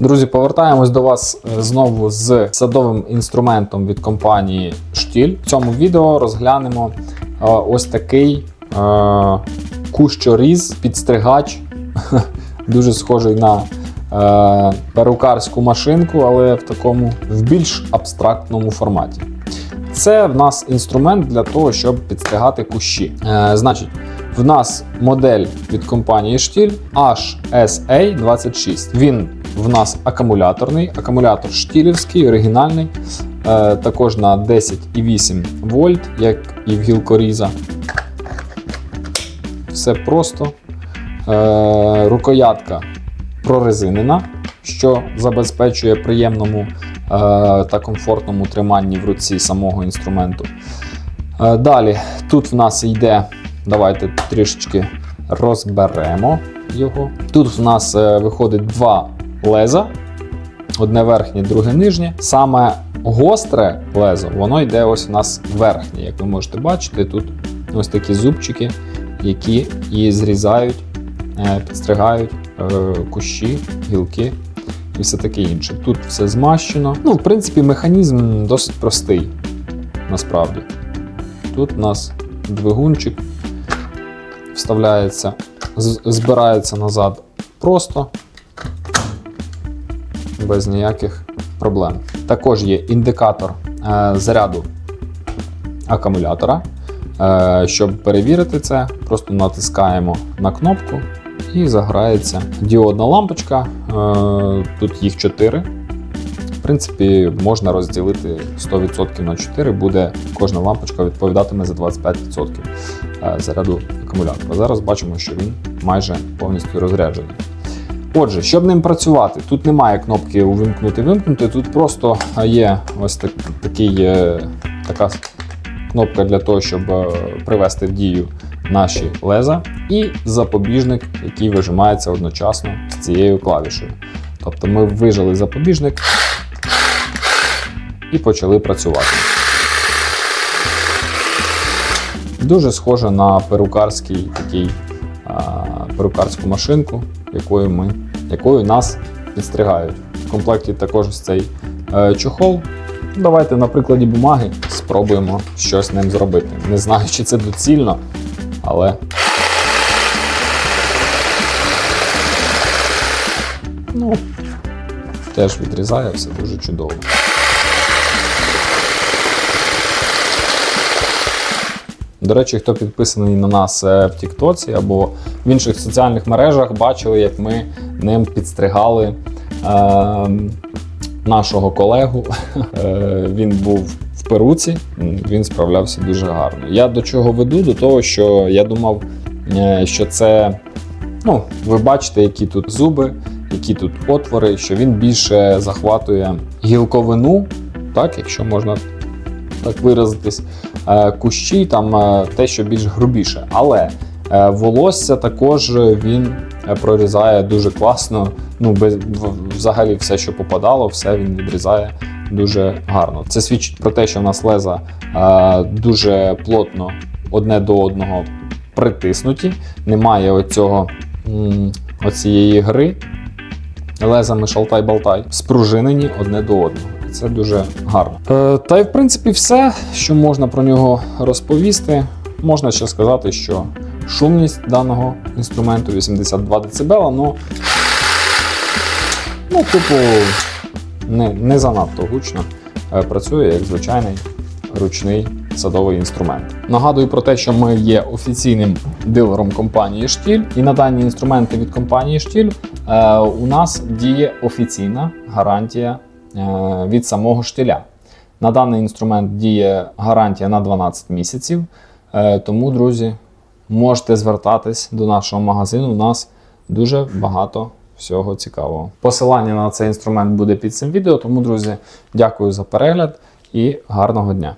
Друзі, повертаємось до вас е, знову з садовим інструментом від компанії Штіль. В цьому відео розглянемо е, ось такий е, кущоріз, підстригач, дуже схожий на перукарську машинку, але в такому в більш абстрактному форматі. Це в нас інструмент для того, щоб підстригати кущі. Значить, в нас модель від компанії Штіль HSA26. Він в нас акумуляторний, акумулятор штілівський, оригінальний, е, також на 10,8 вольт, як і в гілкоріза. Все просто. Е, рукоятка прорезинена, що забезпечує приємному е, та комфортному триманні в руці самого інструменту. Далі тут в нас йде, давайте трішечки розберемо його. Тут в нас виходить два леза, одне верхнє, друге нижнє. Саме гостре лезо, воно йде ось у нас верхнє. Як ви можете бачити, тут ось такі зубчики, які її зрізають, е, підстригають е, кущі, гілки і все таке інше. Тут все змащено. Ну, в принципі, механізм досить простий, насправді. Тут у нас двигунчик вставляється, збирається назад просто, без ніяких проблем. Також є індикатор е, заряду акумулятора. Е, щоб перевірити це, просто натискаємо на кнопку і заграється діодна лампочка. Е, тут їх 4. В принципі, можна розділити 100% на 4, буде кожна лампочка відповідатиме за 25% е, заряду акумулятора. Зараз бачимо, що він майже повністю розряджений. Отже, щоб ним працювати, тут немає кнопки увімкнути-вимкнути, тут просто є ось так, такий, е, така кнопка для того, щоб е, привести в дію наші леза, і запобіжник, який вижимається одночасно з цією клавішею. Тобто ми вижали запобіжник і почали працювати. Дуже схоже на перукарський такий, перукарську машинку, якою, ми, якою нас підстригають. В комплекті також цей е, чохол. Давайте на прикладі бумаги спробуємо щось з ним зробити. Не знаю, чи це доцільно, але. Ну, теж відрізає все дуже чудово. До речі, хто підписаний на нас е, в Тіктоці або в інших соціальних мережах, бачили, як ми ним підстригали е, нашого колегу. Е, він був в перуці, він справлявся дуже гарно. Я до чого веду? До того, що я думав, е, що це. Ну, ви бачите, які тут зуби, які тут отвори, що він більше захватує гілковину, так, якщо можна так виразитись, кущі, там е, те, що більш грубіше. Але е, волосся також він е, прорізає дуже класно. Ну, без, взагалі все, що попадало, все він відрізає дуже гарно. Це свідчить про те, що в нас леза е, дуже плотно одне до одного притиснуті, немає оцього, оцієї гри. Лезами шалтай-балтай спружинені одне до одного. Це дуже гарно. Е, та й в принципі все, що можна про нього розповісти. Можна ще сказати, що шумність даного інструменту 82 дБ, ну, ну типу, не, не занадто гучно е, працює як звичайний ручний садовий інструмент. Нагадую про те, що ми є офіційним дилером компанії Штіль, і на дані інструменти від компанії Штіль е, у нас діє офіційна гарантія від самого штиля. На даний інструмент діє гарантія на 12 місяців. Е, тому, друзі, можете звертатись до нашого магазину. У нас дуже багато всього цікавого. Посилання на цей інструмент буде під цим відео. Тому, друзі, дякую за перегляд і гарного дня!